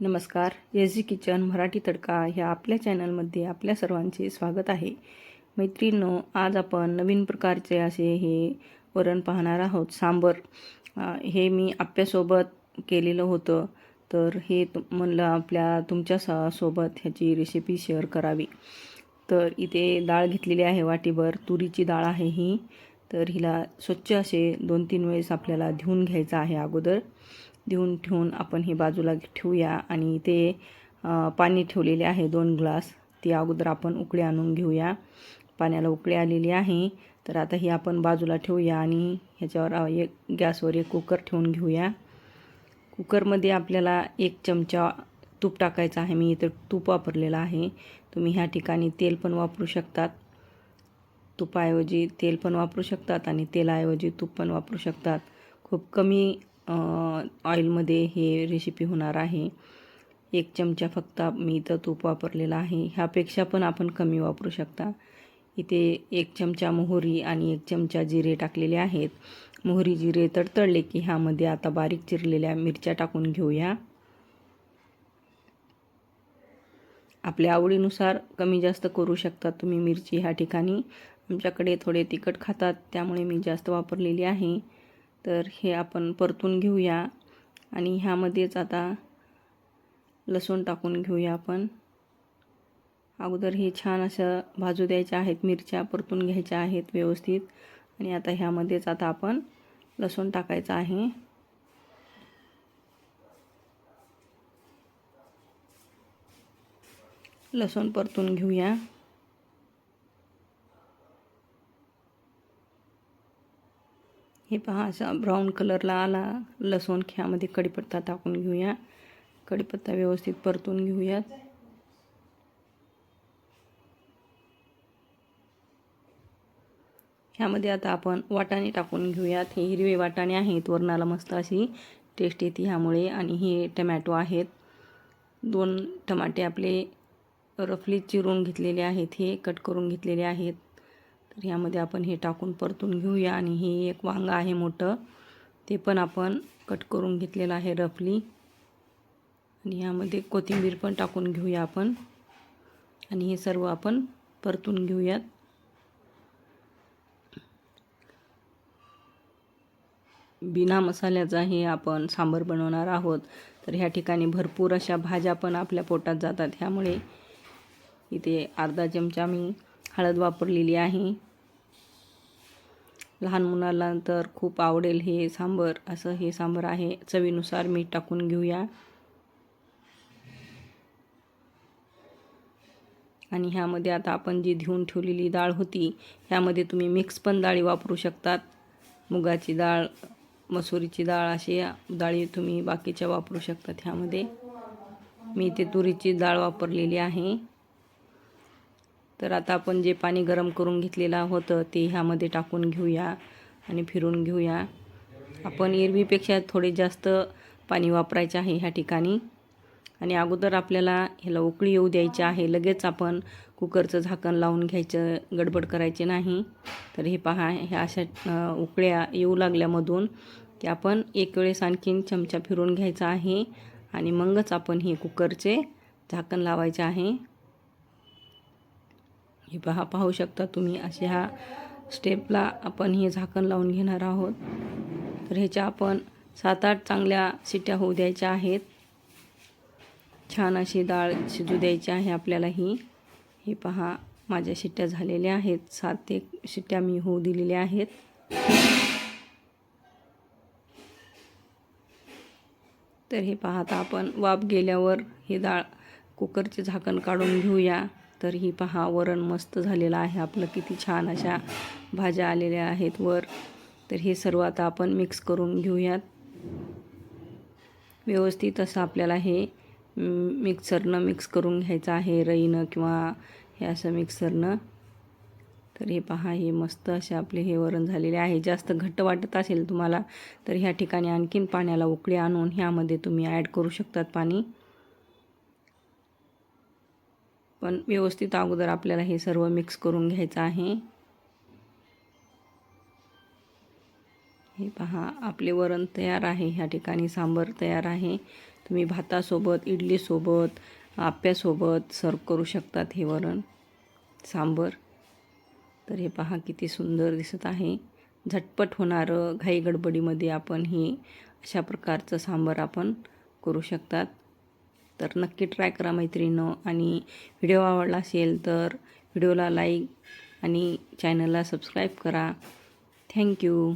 नमस्कार. S G kitchen Marathi तडका ह्या आपल्या चॅनलमध्ये आपल्या सर्वांचे स्वागत आहे. मैत्रिणींनो आज आपण नवीन प्रकारचे असे हे वरण पाहणार आहोत. सांबर हे मी आप्यासोबत केलेलं होतं. तर हे म्हणलं आपल्या तुमच्या स- सोबत ह्याची रेसिपी शेअर करावी. तर इथे डाळ घेतलेली आहे वाटीभर. तुरीची डाळ आहे ही. तर हिला स्वच्छ असे दोन तीन वेळेस आपल्याला धुवून घ्यायचं आहे अगोदर. देऊन ठेवून आपण हे बाजूला ठेवूया. आणि ते पाणी ठेवलेले आहे दोन ग्लास. ती अगोदर आपण उकळी आणून घेऊया. पाण्याला उकळी आलेली आहे. तर आता ही आपण बाजूला ठेवूया आणि ह्याच्यावर एक गॅसवर एक कुकर ठेवून घेऊया. कुकरमध्ये आपल्याला एक चमचा तूप टाकायचं आहे. मी इथं तूप वापरलेलं आहे. तुम्ही ह्या ठिकाणी तेल पण वापरू शकतात. तुपाऐवजी तेल पण वापरू शकतात आणि तेलाऐवजी तूप पण वापरू शकतात. खूप कमी ऑइलमध्ये हे रेसिपी होणार आहे. एक चमचा फक्त मी इथं तूप वापरलेला आहे. ह्यापेक्षा पण आपण कमी वापरू शकता. इथे एक चमचा मोहरी आणि एक चमचा जिरे टाकलेले आहेत. मोहरी जिरे तडतडले की ह्यामध्ये आता बारीक चिरलेल्या मिरच्या टाकून घेऊया. आपल्या आवडीनुसार कमी जास्त करू शकता तुम्ही मिरची ह्या ठिकाणी. आमच्याकडे थोडे तिखट खातात त्यामुळे मी जास्त वापरलेली आहे. तर हे आपण परतून घेऊया. आणि ह्यामध्येच आता लसूण टाकून घेऊया आपण. अगोदर हे छान असं भाजू द्यायच्या आहेत मिरच्या परतून घ्यायच्या आहेत व्यवस्थित. आणि आता ह्यामध्येच आता आपण लसूण टाकायचं आहे. लसूण परतून घेऊया. हे पहा असा ब्राऊन कलरला आला. लसूण ह्यामध्ये कढीपत्ता टाकून घेऊया. कढीपत्ता व्यवस्थित परतून घेऊयात. ह्यामध्ये आता आपण वाटाणे टाकून घेऊयात. हे हिरवे वाटाणे आहेत. वरणाला मस्त अशी टेस्ट येते ह्यामुळे. आणि हे टमॅटो आहेत. दोन टमाटे आपले रफली चिरून घेतलेले आहेत. हे कट करून घेतलेले आहेत. तर ह्यामध्ये आपण हे टाकून परतून घेऊया आणि हे एक वांगं आहे मोठं. ते पण आपण कट करून घेतलेलं आहे रफली. आणि ह्यामध्ये कोथिंबीर पण टाकून घेऊया आपण. आणि हे सर्व आपण परतून घेऊयात. बिना मसाल्याचा हे आपण सांबर बनवणार आहोत. तर ह्या ठिकाणी भरपूर अशा भाज्या पण आपल्या पोटात जातात. ह्यामुळे इथे अर्धा चमचा मी हळद वापरलेली आहे. लहान मुलांना तर खूप आवडेल हे सांबर. असं हे सांबर आहे. चवीनुसार मीठ टाकून घेऊया. आणि ह्यामध्ये आता आपण जी धुवून ठेवलेली डाळ होती ह्यामध्ये तुम्ही मिक्स पण डाळी वापरू शकतात. मुगाची डाळ मसुरीची डाळ अशी डाळी तुम्ही बाकीच्या वापरू शकतात ह्यामध्ये. मी इथे तुरीची डाळ वापरलेली आहे. तर आता आपण जे पाणी गरम करून घेतलेलं होतं ते ह्यामध्ये टाकून घेऊया आणि फिरून घेऊया. आपण एरवीपेक्षा थोडे जास्त पाणी वापरायचे आहे ह्या ठिकाणी. आणि अगोदर आपल्याला ह्याला उकळी येऊ द्यायची आहे. लगेच आपण कुकरचं झाकण लावून घ्यायचं गडबड करायची नाही. तर हे पहा ह्या अशा उकळ्या येऊ लागल्यामधून की आपण एक वेळेस आणखीन चमचा फिरून घ्यायचा आहे. आणि मगच आपण हे कुकरचे झाकण लावायचे आहे. हे पहा पाहू शकता तुम्ही असे ह्या स्टेपला आपण हे झाकण लावून घेणार आहोत. तर ह्याच्या आपण सात आठ चांगल्या सिट्या होऊ द्यायच्या आहेत. छान अशी डाळ शिजू द्यायची आहे आपल्याला ही. हे पहा माझ्या शिट्ट्या झालेल्या आहेत. सात एक शिट्ट्या मी होऊ दिलेल्या आहेत. तर हे पाहता आपण वाफ गेल्यावर हे डाळ कुकरचे झाकण काढून घेऊया. तर ही पहा वरण मस्त झालेलं आहे. आपलं किती छान अशा भाज्या आलेल्या आहेत वर. तर हे सर्व आता आपण मिक्स करून घेऊयात. व्यवस्थित असं आपल्याला हे मिक्सरनं मिक्स करून घ्यायचं आहे रईनं किंवा हे असं मिक्सरनं तर हे पहा हे मस्त असे आपले हे वरण झालेले आहे. जास्त घट्ट वाटत असेल तुम्हाला तर ह्या ठिकाणी आणखीन पाण्याला उकळी आणून ह्यामध्ये तुम्ही ॲड करू शकतात पाणी. पण व्यवस्थित अगोदर आपल्याला हे सर्व मिक्स करून घ्यायचं आहे. हे पहा आपले वरण तयार आहे. ह्या ठिकाणी सांबर तयार आहे. तुम्ही भातासोबत इडलीसोबत आप्यासोबत सर्व करू शकतात हे वरण. सांबर. तर हे पहा किती सुंदर दिसत आहे. झटपट होणारं घाई गडबडीमध्ये आपण हे अशा प्रकारचं सांबर आपण करू शकतात. तर नक्की ट्राय करा मैत्रिणीनं. आणि व्हिडिओ आवडला असेल तर व्हिडिओला लाईक आणि चॅनलला सबस्क्राईब करा. थँक्यू.